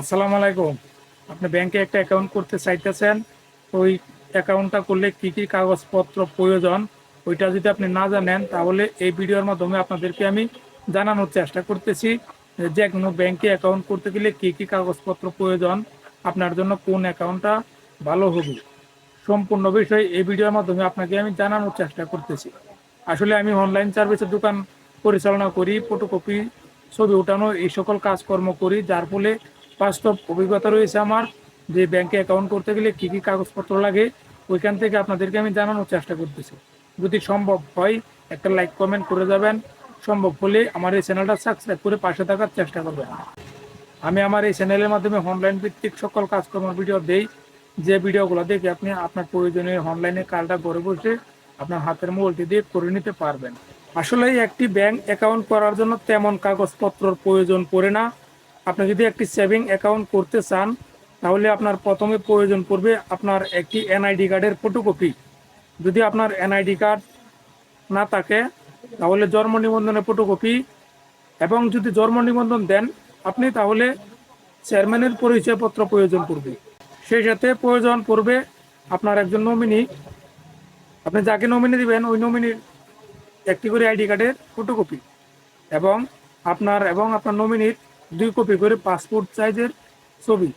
আসসালামু আলাইকুম। আপনি ব্যাংকে একটা অ্যাকাউন্ট করতে চাইতেছেন, ওই অ্যাকাউন্টটা করলে কি কি কাগজপত্র প্রয়োজন, ওইটা যদি আপনি না জানেন, তাহলে এই ভিডিওর মাধ্যমে আপনাদেরকে আমি জানানোর চেষ্টা করতেছি যে কোনো ব্যাংকে অ্যাকাউন্ট করতে গেলে কি কি কাগজপত্র প্রয়োজন, আপনার জন্য কোন অ্যাকাউন্টটা ভালো হবে। সম্পূর্ণ বিষয় এই ভিডিওর মাধ্যমে আপনাকে আমি জানানোর চেষ্টা করতেছি। আসলে আমি অনলাইন সার্ভিসের দোকান পরিচালনা করি ফটোকপি ছবি ওঠানো, এই সকল কাজকর্ম করি, যার ফলে বাস্তব অভিজ্ঞতা রয়েছে আমার যে ব্যাংকে অ্যাকাউন্ট করতে গেলে কী কী কাগজপত্র লাগে, ওইখান থেকে আপনাদেরকে আমি জানানোর চেষ্টা করতেছি। যদি সম্ভব হয়, একটা লাইক কমেন্ট করে যাবেন। সম্ভব হলে আমার এই চ্যানেলটা সাবস্ক্রাইব করে পাশে থাকার চেষ্টা করবেন। আমি আমার এই চ্যানেলের মাধ্যমে অনলাইন ভিত্তিক সকল কাজকর্মের ভিডিও দেই। যে ভিডিওগুলো দেখে আপনি আপনার প্রয়োজনীয় অনলাইনে কালটা ঘরে বসে আপনার হাতের মোবাইলটি দিয়ে করে নিতে পারবেন। আসলে একটি ব্যাংক অ্যাকাউন্ট করার জন্য তেমন কাগজপত্রর প্রয়োজন পড়ে না। আপনি যদি একটি সেভিং অ্যাকাউন্ট করতে চান, তাহলে আপনার প্রথমে প্রয়োজন পড়বে আপনার একটি এনআইডি কার্ডের ফটোকপি যদি আপনার এনআইডি কার্ড না থাকে, তাহলে জন্ম নিবন্ধনের ফটোকপি এবং যদি জন্ম নিবন্ধন দেন, আপনি তাহলে চেয়ারম্যানের পরিচয়পত্র প্রয়োজন পড়বে। সেই সাথে প্রয়োজন পড়বে আপনার একজন নমিনি আপনি যাকে নমিনি দিবেন, ওই নমিনির একটি করে আইডি কার্ডের ফটোকপি এবং আপনার এবং আপনার নমিনির দুই কপি করে পাসপোর্ট সাইজের ছবি।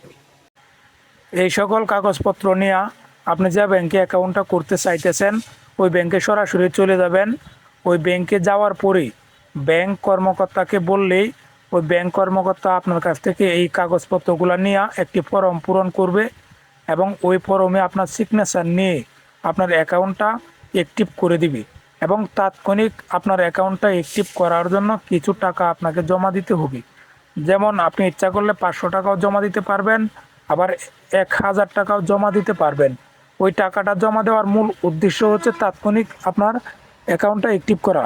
এই সকল কাগজপত্র নিয়ে আপনি যে ব্যাংকে অ্যাকাউন্টটা করতে চাইতেছেন, ওই ব্যাংকে সরাসরি চলে যাবেন। ওই ব্যাংকে যাওয়ার পরেই ব্যাংক কর্মকর্তাকে বললেই ওই ব্যাংক কর্মকর্তা আপনার কাছ থেকে এই কাগজপত্রগুলো নিয়ে একটি ফর্ম পূরণ করবে এবং ওই ফর্মে আপনার সিগনেচার নিয়ে আপনার অ্যাকাউন্টটা অ্যাক্টিভ করে দিবে এবং তাৎক্ষণিক আপনার অ্যাকাউন্টটা অ্যাক্টিভ করার জন্য কিছু টাকা আপনাকে জমা দিতে হবে। যেমন আপনি ইচ্ছা করলে পাঁচশো টাকাও জমা দিতে পারবেন, আবার এক হাজার টাকাও জমা দিতে পারবেন। ওই টাকাটা জমা দেওয়ার মূল উদ্দেশ্য হচ্ছে তাৎক্ষণিক আপনার অ্যাকাউন্টটা অ্যাক্টিভ করা।